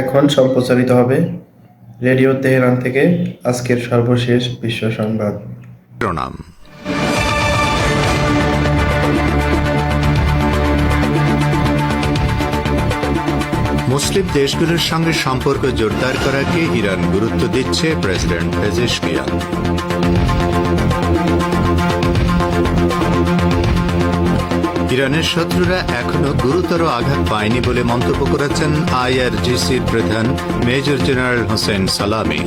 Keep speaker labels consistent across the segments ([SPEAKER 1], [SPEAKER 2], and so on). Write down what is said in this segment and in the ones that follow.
[SPEAKER 1] এখন সম্প্রচারিত হবে রেডিও তেহরান থেকে আজকের সর্বশেষ বিশ্ব সংবাদ
[SPEAKER 2] প্রণাম মুসলিম দেশগুলোর সঙ্গে সম্পর্ক জোরদার করাকে ইরান গুরুত্ব দিচ্ছে প্রেসিডেন্ট পেজেশকিয়ান ইরানের শত্রুরা এখনও গুরুতর আঘাত পায়নি বলে মন্তব্য করেছেন আইআরজিসির প্রধান মেজর জেনারেল হোসেন সালামি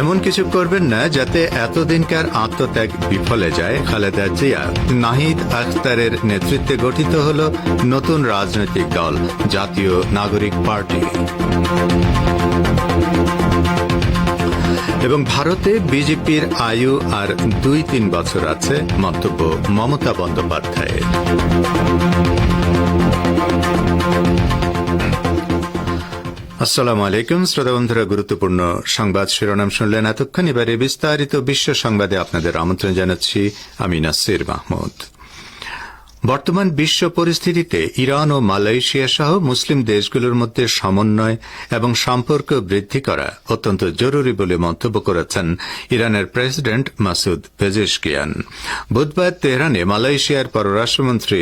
[SPEAKER 2] এমন কিছু করবেন না যাতে এতদিনকার আত্মত্যাগ বিফলে যায় খালেদা জিয়া নাহিদ আখতারের নেতৃত্বে গঠিত হল নতুন রাজনৈতিক দল জাতীয় নাগরিক পার্টি এবং ভারতে বিজেপির আয়ু আর দুই তিন বছর আছে মন্তব্য মমতা বন্দ্যোপাধ্যায়ের আসসালামু আলাইকুম শ্রোতা বন্ধুরা গুরুত্বপূর্ণ সংবাদ শিরোনাম শুনলেন এতক্ষণ এবারে বিস্তারিত বিশ্ব সংবাদে আপনাদের আমন্ত্রণ জানাচ্ছি আমি নাসির মাহমুদ বর্তমান বিশ্ব পরিস্থিতিতে ইরান ও মালয়েশিয়া সহ মুসলিম দেশগুলোর মধ্যে সমন্বয় এবং সম্পর্ক বৃদ্ধি করা অত্যন্ত জরুরি বলে মন্তব্য করেছেন ইরানের প্রেসিডেন্ট মাসুদ পেজেশকিয়ান বুধবার তেহরানে মালয়েশিয়ার পররাষ্ট্রমন্ত্রী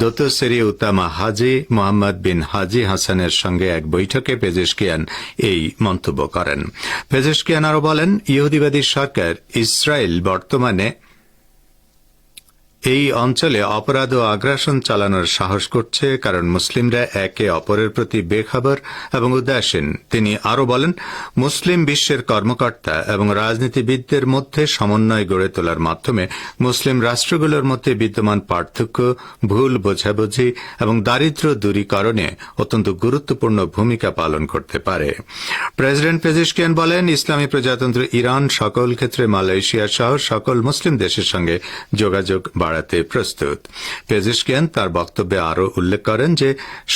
[SPEAKER 2] দোতসেরি উত্তামা হাজি মোহাম্মদ বিন হাজি হাসানের সঙ্গে এক বৈঠকে পেজেশকিয়ান এই মন্তব্য করেন পেজেশকিয়ান আরও বলেন ইহুদিবাদী সরকার ইসরায়েল বর্তমানে এই অঞ্চলে অপরাধ ও আগ্রাসন চালানোর সাহস করছে কারণ মুসলিমরা একে অপরের প্রতি বেখবর এবং উদাসীন তিনি আরও বলেন মুসলিম বিশ্বের কর্মকর্তা এবং রাজনীতিবিদদের মধ্যে সমন্বয় গড়ে তোলার মাধ্যমে মুসলিম রাষ্ট্রগুলোর মধ্যে বিদ্যমান পার্থক্য ভুল বোঝাবুঝি এবং দারিদ্র দূরীকরণে অত্যন্ত গুরুত্বপূর্ণ ভূমিকা পালন করতে পারে প্রেসিডেন্ট পেজিশকিয়ান বলেন ইসলামী প্রজাতন্ত্র ইরান সকল ক্ষেত্রে মালয়েশিয়া সহ সকল মুসলিম দেশের সঙ্গে যোগাযোগ বাড়ায় বাড়াতে প্রস্তুত পেজিশকিয়ান তার বক্তব্যে আরও উল্লেখ করেন যে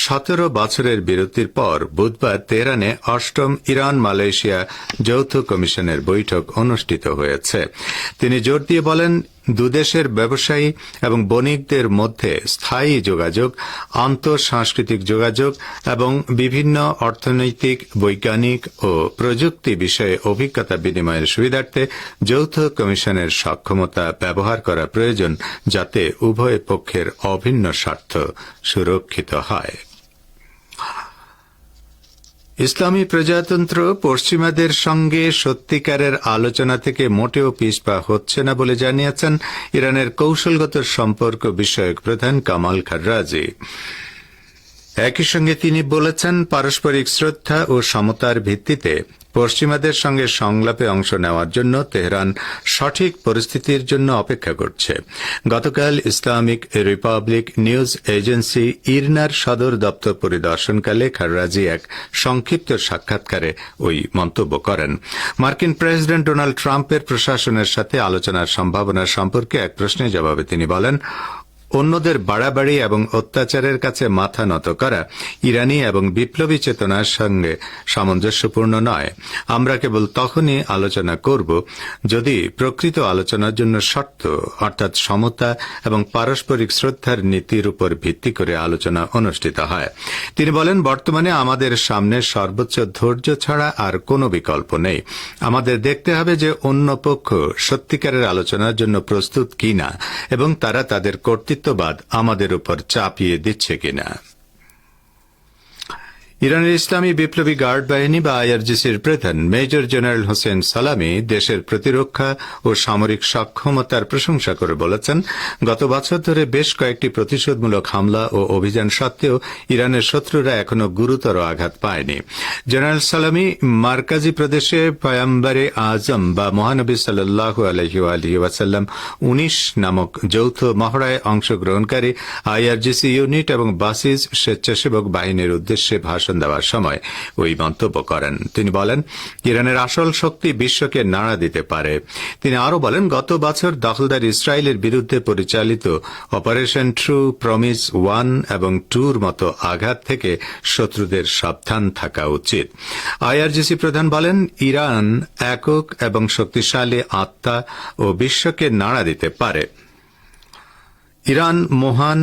[SPEAKER 2] সতেরো বছরের বিরতির পর বুধবার তেহরানে অষ্টম ইরান মালয়েশিয়া যৌথ কমিশনের বৈঠক অনুষ্ঠিত হয়েছে তিনি জোর দিয়ে বলেন দুদেশের ব্যবসায়ী এবং বণিকদের মধ্যে স্থায়ী যোগাযোগ আন্তঃসাংস্কৃতিক যোগাযোগ এবং বিভিন্ন অর্থনৈতিক বৈজ্ঞানিক ও প্রযুক্তি বিষয়ে অভিজ্ঞতা বিনিময়ের সুবিধার্থে যৌথ কমিশনের সক্ষমতা ব্যবহার করা প্রয়োজন যাতে উভয় পক্ষের অভিন্ন স্বার্থ সুরক্ষিত হয় ইসলামী প্রজাতন্ত্র পশ্চিমাদের সঙ্গে সত্যিকারের আলোচনা থেকে মোটেও পিছপা হচ্ছে না বলে জানিয়েছেন ইরানের কৌশলগত সম্পর্ক বিষয়ক প্রধান কামাল খাররাজি একই সঙ্গে তিনি বলেছেন পারস্পরিক শ্রদ্ধা ও সমতার ভিত্তিতে পশ্চিমাদের সঙ্গে সংলাপে অংশ নেওয়ার জন্য তেহরান সঠিক পরিস্থিতির জন্য অপেক্ষা করছে গতকাল ইসলামিক রিপাবলিক নিউজ এজেন্সি ইরনার সদর দপ্তর পরিদর্শনকালে খাররাজি এক সংক্ষিপ্ত সাক্ষাৎকারে ওই মন্তব্য করেন মার্কিন প্রেসিডেন্ট ডোনাল্ড ট্রাম্পের প্রশাসনের সাথে আলোচনার সম্ভাবনা সম্পর্কে এক প্রশ্নের জবাবে তিনি বলেন অন্যদের বাড়াবাড়ি এবং অত্যাচারের কাছে মাথা নত করা ইরানি এবং বিপ্লবী চেতনার সঙ্গে সামঞ্জস্যপূর্ণ নয় আমরা কেবল তখনই আলোচনা করব যদি প্রকৃত আলোচনার জন্য শর্ত অর্থাৎ সমতা এবং পারস্পরিক শ্রদ্ধার নীতির উপর ভিত্তি করে আলোচনা অনুষ্ঠিত হয় তিনি বলেন বর্তমানে আমাদের সামনে সর্বোচ্চ ধৈর্য ছাড়া আর কোনো বিকল্প নেই আমাদের দেখতে হবে যে অন্য পক্ষ সত্যিকারের আলোচনার জন্য প্রস্তুত কিনা এবং তারা তাদের কর্তৃত্ব অস্তিত্ববাদ আমাদের উপর চাপিয়ে দিচ্ছে কিনা ইরানের ইসলামী বিপ্লবী গার্ড বাহিনী বা আইআরজিসির প্রধান মেজর জেনারেল হোসেন সালামি দেশের প্রতিরক্ষা ও সামরিক সক্ষমতার প্রশংসা করে বলেছেন গত বছর ধরে বেশ কয়েকটি প্রতিশোধমূলক হামলা ও অভিযান সত্ত্বেও ইরানের শত্রুরা এখনও গুরুতর আঘাত পায়নি জেনারেল সালামি মার্কাজি প্রদেশে পয়াম্বারে আজম বা মহানবী সাল্লাহ আলহি উনিশ নামক যৌথ মহড়ায় অংশগ্রহণকারী আইআরজিসি ইউনিট এবং বাসিস স্বেচ্ছাসেবক বাহিনীর উদ্দেশ্যে ভাষণ ভাষণ দেওয়ার সময় ওই মন্তব্য করেন তিনি বলেন ইরানের আসল শক্তি বিশ্বকে নাড়া দিতে পারে তিনি আরও বলেন গত বছর দখলদার ইসরায়েলের বিরুদ্ধে পরিচালিত অপারেশন ট্রু প্রমিস ওয়ান এবং টুর মতো আঘাত থেকে শত্রুদের সাবধান থাকা উচিত আইআরজিসি প্রধান বলেন ইরান একক এবং শক্তিশালী আত্মা ও বিশ্বকে নাড়া দিতে পারে ইরান মহান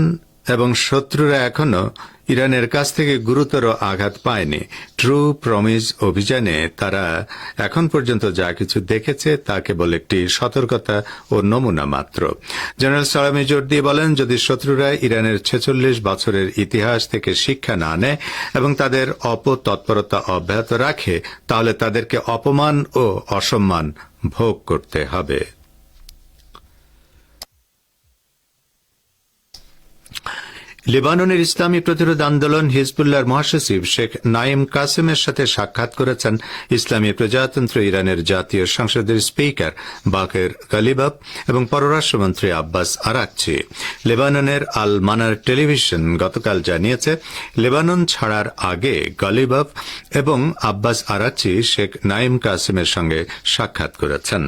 [SPEAKER 2] এবং শত্রুরা এখনও ইরানের কাছ থেকে গুরুতর আঘাত পায়নি ট্রু প্রমিজ অভিযানে তারা এখন পর্যন্ত যা কিছু দেখেছে তা কেবল একটি সতর্কতা ও নমুনা মাত্র জেনারেল সালামি জোর দিয়ে বলেন যদি শত্রুরা ইরানের ছেচল্লিশ বছরের ইতিহাস থেকে শিক্ষা না নেয় এবং তাদের অপতৎপরতা অব্যাহত রাখে তাহলে তাদেরকে অপমান ও অসম্মান ভোগ করতে হবে লেবাননের ইসলামী প্রতিরোধ আন্দোলন হিজবুল্লার মহাসচিব শেখ নাইম কাসেমের সাথে সাক্ষাৎ করেছেন ইসলামী প্রজাতন্ত্র ইরানের জাতীয় সংসদের স্পিকার বাকের কালিবাব এবং পররাষ্ট্রমন্ত্রী আব্বাস আরাকচি লেবাননের আল মানার টেলিভিশন গতকাল জানিয়েছে লেবানন ছাড়ার আগে গালিবাব এবং আব্বাস আরাকচি শেখ নাইম কাসেমের সঙ্গে সাক্ষাৎ করেছেন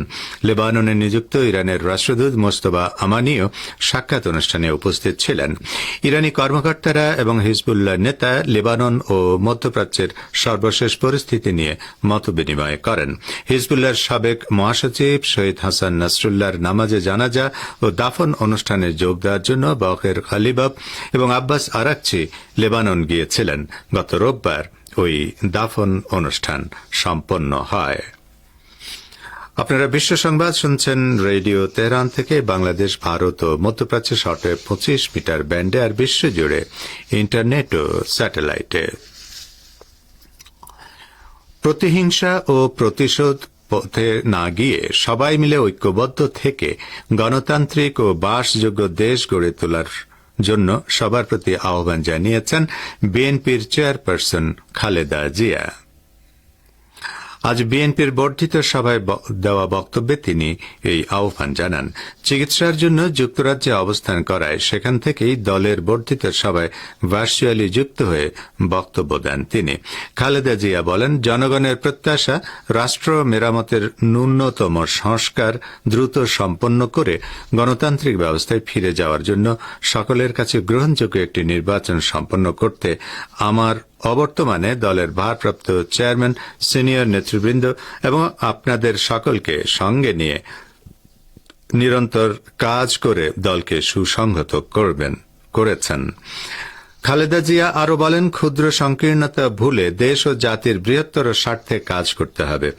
[SPEAKER 2] লেবাননে নিযুক্ত ইরানের রাষ্ট্রদূত মোস্তবা আমানিও সাক্ষাৎ অনুষ্ঠানে উপস্থিত ছিলেন ইরানি ইরানি কর্মকর্তারা এবং হিজবুল্লাহ নেতা লেবানন ও মধ্যপ্রাচ্যের সর্বশেষ পরিস্থিতি নিয়ে মত বিনিময় করেন হিজবুল্লাহর সাবেক মহাসচিব শহীদ হাসান নাসরুল্লাহর নামাজে জানাজা ও দাফন অনুষ্ঠানে যোগ দেওয়ার জন্য বখের খালিবাব এবং আব্বাস আরাকচি লেবানন গিয়েছিলেন গত রোববার ওই দাফন অনুষ্ঠান সম্পন্ন হয় আপনারা বিশ্ব সংবাদ শুনছেন রেডিও তেহরান থেকে বাংলাদেশ ভারত ও মধ্যপ্রাচ্যে শর্টে পঁচিশ মিটার ব্যান্ডে আর বিশ্বজুড়ে ইন্টারনেট ও স্যাটেলাইটে প্রতিহিংসা ও প্রতিশোধ পথে না গিয়ে সবাই মিলে ঐক্যবদ্ধ থেকে গণতান্ত্রিক ও বাসযোগ্য দেশ গড়ে তোলার জন্য সবার প্রতি আহ্বান জানিয়েছেন বিএনপির চেয়ারপারসন খালেদা জিয়া আজ বিএনপির বর্ধিত সভায় দেওয়া বক্তব্যে তিনি এই আহ্বান জানান চিকিৎসার জন্য যুক্তরাজ্যে অবস্থান করায় সেখান থেকেই দলের বর্ধিত সভায় ভার্চুয়ালি যুক্ত হয়ে বক্তব্য দেন তিনি খালেদা জিয়া বলেন জনগণের প্রত্যাশা রাষ্ট্র মেরামতের ন্যূনতম সংস্কার দ্রুত সম্পন্ন করে গণতান্ত্রিক ব্যবস্থায় ফিরে যাওয়ার জন্য সকলের কাছে গ্রহণযোগ্য একটি নির্বাচন সম্পন্ন করতে আমার অবর্তমানে দলের ভারপ্রাপ্ত চেয়ারম্যান সিনিয়র নেতৃবৃন্দ এবং আপনাদের সকলকে সঙ্গে নিয়ে নিরন্তর কাজ করে দলকে সুসংহত করবেন করেছেন খালেদা জিয়া আরও বলেন ক্ষুদ্র সংকীর্ণতা ভুলে দেশ ও জাতির বৃহত্তর স্বার্থে কাজ করতে হবে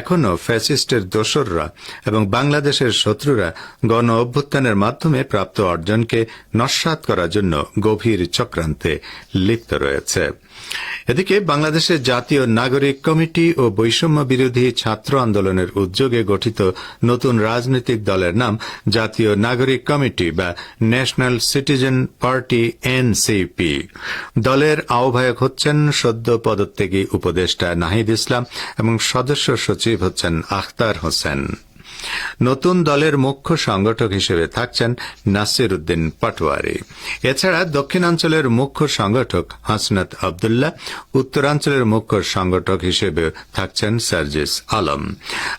[SPEAKER 2] এখনও ফ্যাসিস্টের দোসররা এবং বাংলাদেশের শত্রুরা গণ অভ্যুত্থানের মাধ্যমে প্রাপ্ত অর্জনকে নস্বাত করার জন্য গভীর চক্রান্তে লিপ্ত রয়েছে এদিকে বাংলাদেশের জাতীয় নাগরিক কমিটি ও বৈষম্য বিরোধী ছাত্র আন্দোলনের উদ্যোগে গঠিত নতুন রাজনৈতিক দলের নাম জাতীয় নাগরিক কমিটি বা ন্যাশনাল সিটিজেন পার্টি এনসিপি দলের আহ্বায়ক হচ্ছেন সদ্য পদত্যাগী উপদেষ্টা নাহিদ ইসলাম এবং সদস্য সচিব হচ্ছেন আখতার হোসেন নতুন দলের মুখ্য সংগঠক হিসেবে থাকছেন নাসির উদ্দিন পাটোয়ারি এছাড়া দক্ষিণাঞ্চলের মুখ্য সংগঠক হাসনাত আবদুল্লাহ উত্তরাঞ্চলের মুখ্য সংগঠক হিসেবে থাকছেন সার্জিস আলম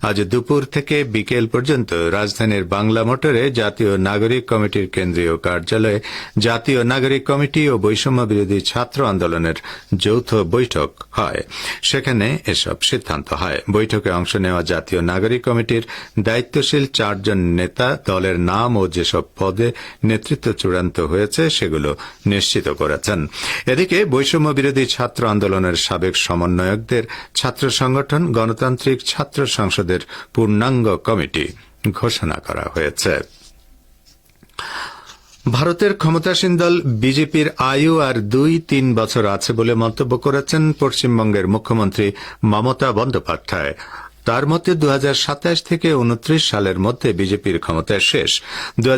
[SPEAKER 2] আজ দুপুর থেকে বিকেল পর্যন্ত রাজধানীর বাংলা মোটরে জাতীয় নাগরিক কমিটির কেন্দ্রীয় কার্যালয়ে জাতীয় নাগরিক কমিটি ও বৈষম্য বিরোধী ছাত্র আন্দোলনের যৌথ বৈঠক হয় সেখানে এসব সিদ্ধান্ত হয় বৈঠকে অংশ নেওয়া জাতীয় নাগরিক কমিটির দায়িত্বশীল চারজন নেতা দলের নাম ও যেসব পদে নেতৃত্ব চূড়ান্ত হয়েছে সেগুলো নিশ্চিত করেছেন এদিকে বৈষম্য বিরোধী ছাত্র আন্দোলনের সাবেক সমন্বয়কদের ছাত্র সংগঠন গণতান্ত্রিক ছাত্র সংসদের পূর্ণাঙ্গ কমিটি ঘোষণা করা হয়েছে ভারতের ক্ষমতাসীন দল বিজেপির আয়ু আর দুই তিন বছর আছে বলে মন্তব্য করেছেন পশ্চিমবঙ্গের মুখ্যমন্ত্রী মমতা বন্দ্যোপাধ্যায় তার মতে দু থেকে উনত্রিশ সালের মধ্যে বিজেপির ক্ষমতা শেষ দু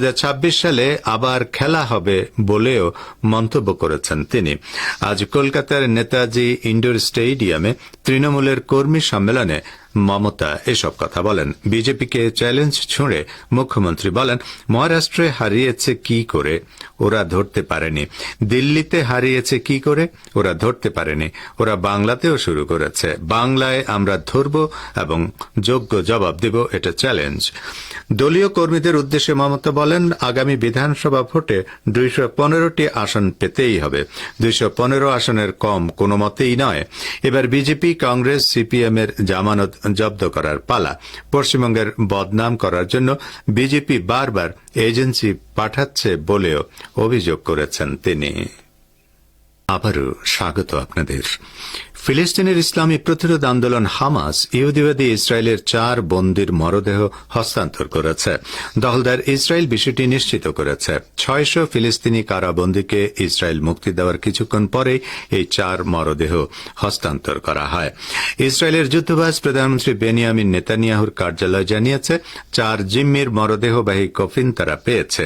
[SPEAKER 2] সালে আবার খেলা হবে বলেও মন্তব্য করেছেন তিনি আজ কলকাতার নেতাজি ইন্ডোর স্টেডিয়ামে তৃণমূলের কর্মী সম্মেলনে মমতা এসব কথা বলেন বিজেপিকে চ্যালেঞ্জ ছুঁড়ে মুখ্যমন্ত্রী বলেন মহারাষ্ট্রে হারিয়েছে কি করে ওরা ধরতে পারেনি দিল্লিতে হারিয়েছে কি করে ওরা ধরতে পারেনি ওরা বাংলাতেও শুরু করেছে বাংলায় আমরা ধরব এবং যোগ্য জবাব দেব এটা চ্যালেঞ্জ দলীয় কর্মীদের উদ্দেশ্যে মমতা বলেন আগামী বিধানসভা ভোটে দুইশো পনেরোটি আসন পেতেই হবে দুইশো পনেরো আসনের কম কোনো মতেই নয় এবার বিজেপি কংগ্রেস সিপিএম এর জামানত জব্দ করার পালা পশ্চিমবঙ্গের বদনাম করার জন্য বিজেপি বারবার এজেন্সি পাঠাচ্ছে বলেও অভিযোগ করেছেন তিনি আবারও স্বাগত আপনাদের ফিলিস্তিনের ইসলামী প্রতিরোধ আন্দোলন হামাস ইহুদিবাদী ইসরায়েলের চার বন্দির মরদেহ হস্তান্তর করেছে দহলদার ইসরায়েল বিষয়টি নিশ্চিত করেছে ছয়শ ফিলিস্তিনি কারাবন্দীকে ইসরায়েল মুক্তি দেওয়ার কিছুক্ষণ পরে এই চার মরদেহ হস্তান্তর করা হয় ইসরায়েলের যুদ্ধবাস প্রধানমন্ত্রী বেনিয়ামিন নেতানিয়াহুর কার্যালয় জানিয়েছে চার জিম্মির মরদেহবাহী কফিন তারা পেয়েছে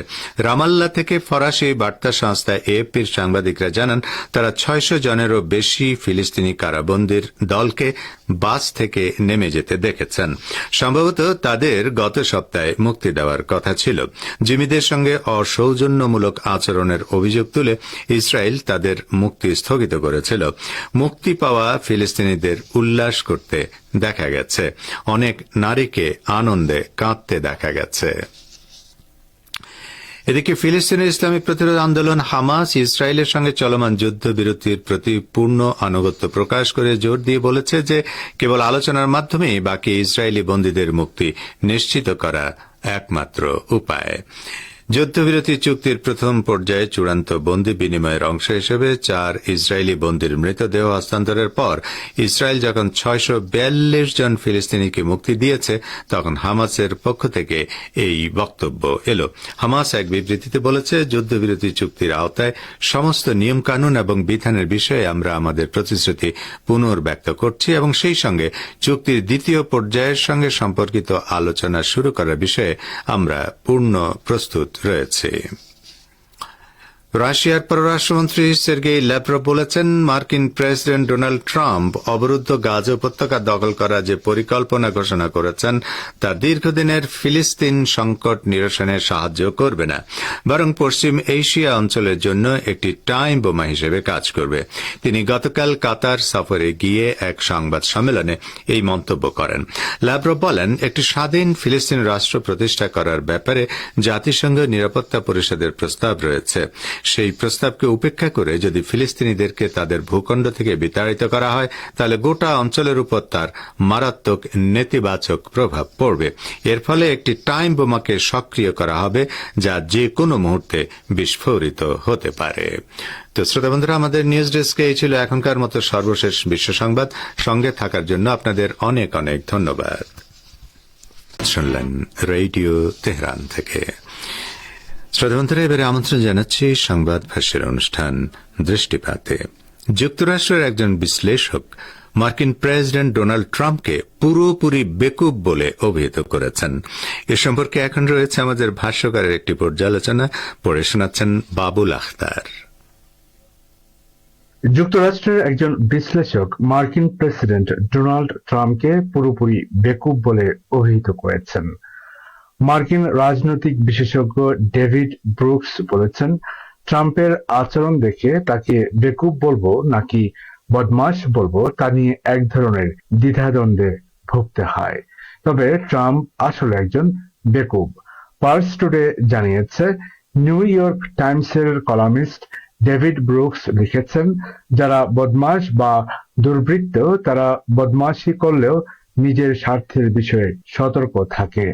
[SPEAKER 2] রামাল্লা থেকে ফরাসি বার্তা সংস্থা এএফপির সাংবাদিকরা জানান তারা ছয়শ জনেরও বেশি ফিলিস্তিনি কারাবন্দির দলকে বাস থেকে নেমে যেতে দেখেছেন সম্ভবত তাদের গত সপ্তাহে মুক্তি দেওয়ার কথা ছিল জিমিদের সঙ্গে অসৌজন্যমূলক আচরণের অভিযোগ তুলে ইসরায়েল তাদের মুক্তি স্থগিত করেছিল মুক্তি পাওয়া ফিলিস্তিনিদের উল্লাস করতে দেখা গেছে অনেক নারীকে আনন্দে কাঁদতে দেখা গেছে এদিকে ফিলিস্তিনের ইসলামী প্রতিরোধ আন্দোলন হামাস ইসরায়েলের সঙ্গে চলমান যুদ্ধবিরতির প্রতি পূর্ণ আনুগত্য প্রকাশ করে জোর দিয়ে বলেছে যে কেবল আলোচনার মাধ্যমেই বাকি ইসরায়েলি বন্দীদের মুক্তি নিশ্চিত করা একমাত্র উপায় যুদ্ধবিরতি চুক্তির প্রথম পর্যায়ে চূড়ান্ত বন্দি বিনিময়ের অংশ হিসেবে চার ইসরায়েলি বন্দির মৃতদেহ হস্তান্তরের পর ইসরায়েল যখন ছয়শ বিয়াল্লিশ জন ফিলিস্তিনিকে মুক্তি দিয়েছে তখন হামাসের পক্ষ থেকে এই বক্তব্য এল হামাস এক বিবৃতিতে বলেছে যুদ্ধবিরতি চুক্তির আওতায় সমস্ত নিয়মকানুন এবং বিধানের বিষয়ে আমরা আমাদের প্রতিশ্রুতি পুনর্ব্যক্ত করছি এবং সেই সঙ্গে চুক্তির দ্বিতীয় পর্যায়ের সঙ্গে সম্পর্কিত আলোচনা শুরু করার বিষয়ে আমরা পূর্ণ প্রস্তুত রয়েছে রাশিয়ার পররাষ্ট্রমন্ত্রী সের্গেই ল্যাপ্রো বলেছেন মার্কিন প্রেসিডেন্ট ডোনাল্ড ট্রাম্প অবরুদ্ধ গাজ উপত্যকা দখল করার যে পরিকল্পনা ঘোষণা করেছেন তা দীর্ঘদিনের ফিলিস্তিন সংকট নিরসনে সাহায্য করবে না বরং পশ্চিম এশিয়া অঞ্চলের জন্য একটি টাইম বোমা হিসেবে কাজ করবে তিনি গতকাল কাতার সফরে গিয়ে এক সংবাদ সম্মেলনে এই মন্তব্য করেন ল্যাব্রো বলেন একটি স্বাধীন ফিলিস্তিন রাষ্ট্র প্রতিষ্ঠা করার ব্যাপারে জাতিসংঘ নিরাপত্তা পরিষদের প্রস্তাব রয়েছে সেই প্রস্তাবকে উপেক্ষা করে যদি ফিলিস্তিনিদেরকে তাদের ভূখণ্ড থেকে বিতাড়িত করা হয় তাহলে গোটা অঞ্চলের উপর তার মারাত্মক নেতিবাচক প্রভাব পড়বে এর ফলে একটি টাইম বোমাকে সক্রিয় করা হবে যা যে কোনো মুহূর্তে বিস্ফোরিত হতে পারে তো শ্রোতা বন্ধুরা আমাদের নিউজ ডেস্কে এই ছিল এখনকার মতো সর্বশেষ বিশ্ব সংবাদ সঙ্গে থাকার জন্য আপনাদের অনেক অনেক ধন্যবাদ শুনলেন রেডিও তেহরান থেকে এবারে আমন্ত্রণ জানাচ্ছি সংবাদ ভাষ্যের অনুষ্ঠান দৃষ্টিপাতে যুক্তরাষ্ট্রের একজন বিশ্লেষক মার্কিন প্রেসিডেন্ট ডোনাল্ড ট্রাম্পকে পুরোপুরি বেকুব বলে অভিহিত করেছেন এ সম্পর্কে এখন রয়েছে আমাদের ভাষ্যকারের একটি পর্যালোচনা পড়ে শোনাচ্ছেন বাবুল আখতার যুক্তরাষ্ট্রের একজন বিশ্লেষক মার্কিন প্রেসিডেন্ট ডোনাল্ড ট্রাম্পকে পুরোপুরি বেকুব বলে অভিহিত করেছেন মার্কিন রাজনৈতিক বিশেষজ্ঞ ডেভিড ব্রুকস বলেছেন, ট্রাম্পের আচরণ দেখে তাকে বেকুব বলবো নাকি বদমাস বলবো তা নিয়ে এক ধরনের দ্বিধাদ্বন্দ্বে ভুগতে হয়। তবে ট্রাম্প আসলে একজন বেকুব। পার্স টুডে জানিয়েছে, নিউ ইয়র্ক টাইমসের কলামিস্ট ডেভিড ব্রুকস লিখেছেন, যারা বদমাস বা দুর্বৃত্ত তারা বদমাসি করলেও নিজের স্বার্থের বিষয়ে সতর্ক থাকে।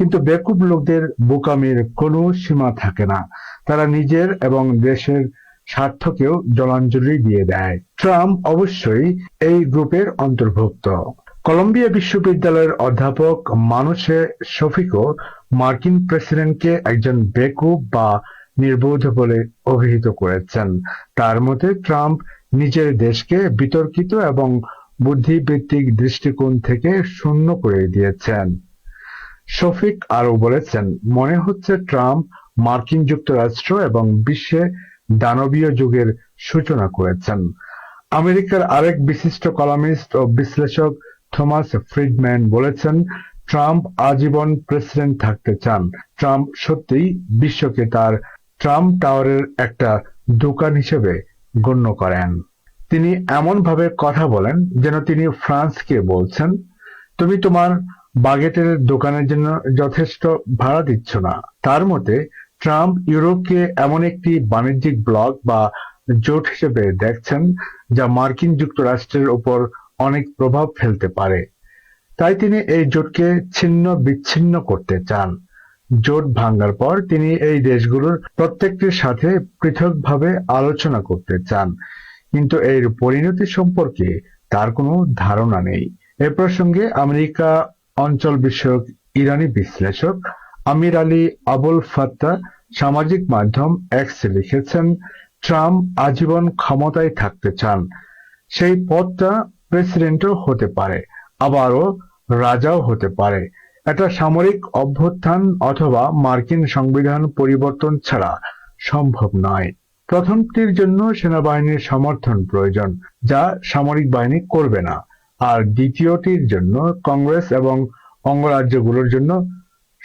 [SPEAKER 2] কিন্তু বেকুব লোকদের বোকামির কোনো সীমা থাকে না তারা নিজের এবং দেশের স্বার্থকেও জলাঞ্জলি দিয়ে দেয় ট্রাম্প অবশ্যই এই গ্রুপের অন্তর্ভুক্ত কলম্বিয়া বিশ্ববিদ্যালয়ের অধ্যাপক মানুষে শফিকও মার্কিন প্রেসিডেন্টকে একজন বেকুব বা নির্বোধ বলে অভিহিত করেছেন তার মতে ট্রাম্প নিজের দেশকে বিতর্কিত এবং বুদ্ধিবৃত্তিক দৃষ্টিকোণ থেকে শূন্য করে দিয়েছেন শফিক আরও বলেছেন, মনে হচ্ছে ট্রাম্প মার্কিন যুক্তরাষ্ট্র এবং বিশ্বে দানবীয় যুগের সূচনা করেছেন। আমেরিকার আরেক বিশিষ্ট কলামিস্ট ও বিশ্লেষক থমাস ফ্রিডম্যান বলেছেন, ট্রাম্প আজীবন প্রেসিডেন্ট থাকতে চান। ট্রাম্প সত্যিই বিশ্বকে তার ট্রাম্প টাওয়ারের একটা দোকান হিসেবে গণ্য করেন। তিনি এমনভাবে কথা বলেন যেন তিনি ফ্রান্সকে বলছেন, তুমি তোমার বাগেটের দোকানের জন্য যথেষ্ট ভাড়া দিচ্ছ না তার মতে ট্রাম্প ইউরোপকে এমন একটি বাণিজ্যিক ব্লক বা জোট হিসেবে দেখছেন যা মার্কিন যুক্তরাষ্ট্রের উপর অনেক প্রভাব ফেলতে পারে তাই তিনি এই জোটকে ছিন্ন বিচ্ছিন্ন করতে চান জোট ভাঙ্গার পর তিনি এই দেশগুলোর প্রত্যেকটির সাথে পৃথকভাবে আলোচনা করতে চান কিন্তু এর পরিণতি সম্পর্কে তার কোনো ধারণা নেই এ প্রসঙ্গে আমেরিকা অঞ্চল বিষয়ক ইরানি বিশ্লেষক আমির আলী আবুল ফাত্তা সামাজিক মাধ্যম এক্সে লিখেছেন ট্রাম্প আজীবন ক্ষমতায় থাকতে চান সেই পদটা প্রেসিডেন্টও হতে পারে আবারও রাজাও হতে পারে এটা সামরিক অভ্যুত্থান অথবা মার্কিন সংবিধান পরিবর্তন ছাড়া সম্ভব নয় প্রথমটির জন্য সেনাবাহিনীর সমর্থন প্রয়োজন যা সামরিক বাহিনী করবে না আর দ্বিতীয়টির জন্য কংগ্রেস এবং অঙ্গরাজ্যগুলোর জন্য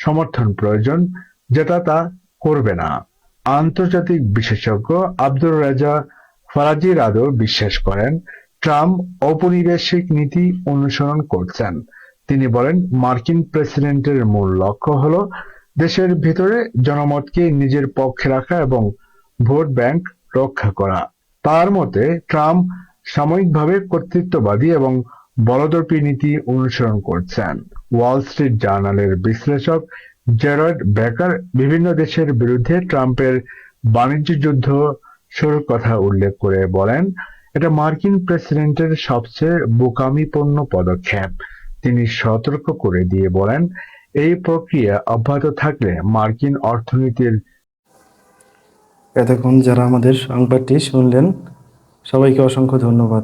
[SPEAKER 2] সমর্থন প্রয়োজন যেটা তা করবে না আন্তর্জাতিক বিশেষজ্ঞ আব্দুর রাজা ফারাজি রাদো বিশ্বাস করেন ট্রাম্প ঔপনিবেশিক নীতি অনুসরণ করছেন তিনি বলেন মার্কিন প্রেসিডেন্টের মূল লক্ষ্য হল দেশের ভিতরে জনমতকে নিজের পক্ষে রাখা এবং ভোট ব্যাংক রক্ষা করা তার মতে ট্রাম্প সাময়িকভাবে কর্তৃত্ববাদী এবং বলদপি নীতি অনুসরণ করছেন। ওয়াল স্ট্রিট জার্নালের বিশ্লেষক জেরড বেকার বিভিন্ন দেশের বিরুদ্ধে ট্রাম্পের বাণিজ্য যুদ্ধ শুরুর কথা উল্লেখ করে বলেন এটা মার্কিন প্রেসিডেন্টের সবচেয়ে বোকামিপূর্ণ পদক্ষেপ তিনি সতর্ক করে দিয়ে বলেন এই প্রক্রিয়া অব্যাহত থাকলে মার্কিন অর্থনীতির
[SPEAKER 1] এতক্ষণ যারা আমাদের সংবাদটি শুনলেন সবাইকে অসংখ্য ধন্যবাদ